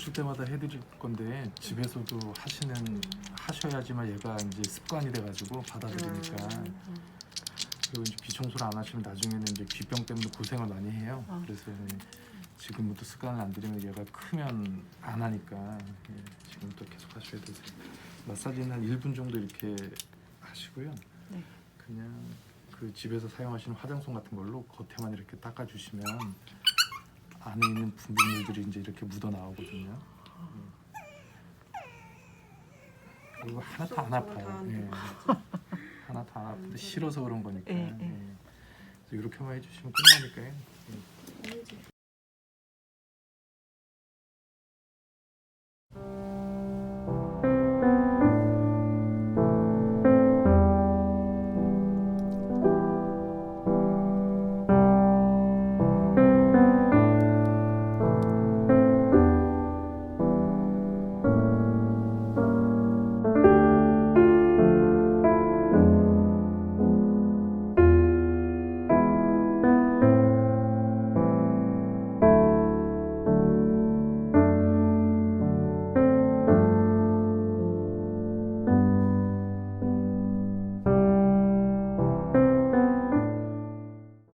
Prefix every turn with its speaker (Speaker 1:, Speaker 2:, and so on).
Speaker 1: 오실 때마다 해드릴 건데 집에서도 하시는 하셔야지만 얘가 이제 습관이 돼가지고 받아들이니까 그리고 이제 귀 청소를 안 하시면 나중에는 이제 귀병 때문에 고생을 많이 해요.
Speaker 2: 아.
Speaker 1: 그래서 지금부터 습관을 안 들이면 얘가 크면 안 하니까 예, 지금부터 계속 하셔야 되세요. 마사지는 한 1분 정도 이렇게 하시고요.
Speaker 2: 네.
Speaker 1: 그냥 그 집에서 사용하시는 화장솜 같은 걸로 겉에만 이렇게 닦아주시면 안에 있는 분비물들이 이제 이렇게 묻어 나오거든요. 예. 이거 하나 다안 아파요. 예. 하나 다안 아픈데 싫어서 그런 거니까.
Speaker 2: 예, 예.
Speaker 1: 예. 그래서 이렇게만 해주시면 끝나니까요. 예.